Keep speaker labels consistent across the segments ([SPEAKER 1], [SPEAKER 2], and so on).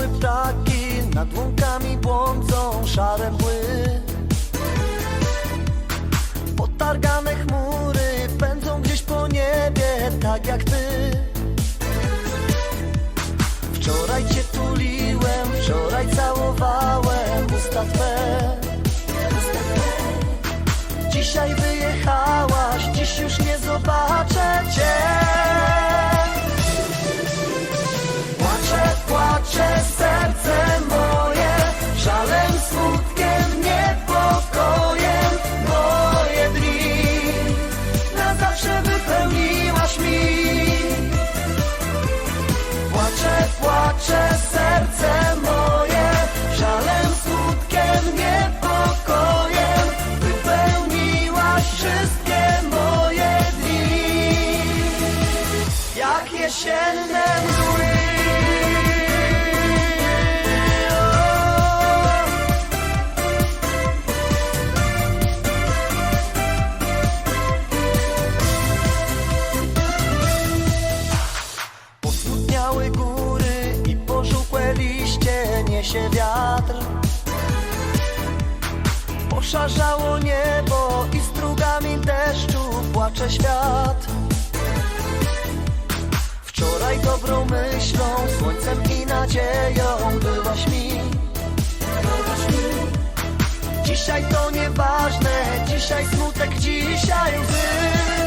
[SPEAKER 1] Rozleciały ptaki, nad łąkami błądzą szare mgły Potargane chmury pędzą gdzieś po niebie, tak jak ty. Wczoraj cię tuliłem, wczoraj całowałem usta twe niesie wiatr. Poszarzało niebo i strugami deszczu płacze świat Wczoraj dobrą myślą, słońcem i nadzieją byłaś mi. Dzisiaj to nieważne, dzisiaj smutek, dzisiaj łzy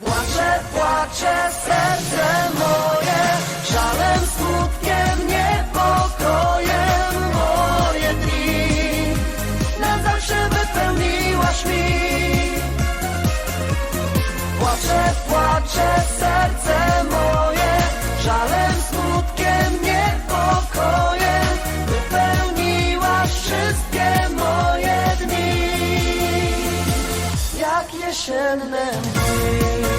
[SPEAKER 1] Płacze, płacze serce moje smutkiem, niepokojem Wypełniłaś wszystkie moje dni. Jak jesienne mgły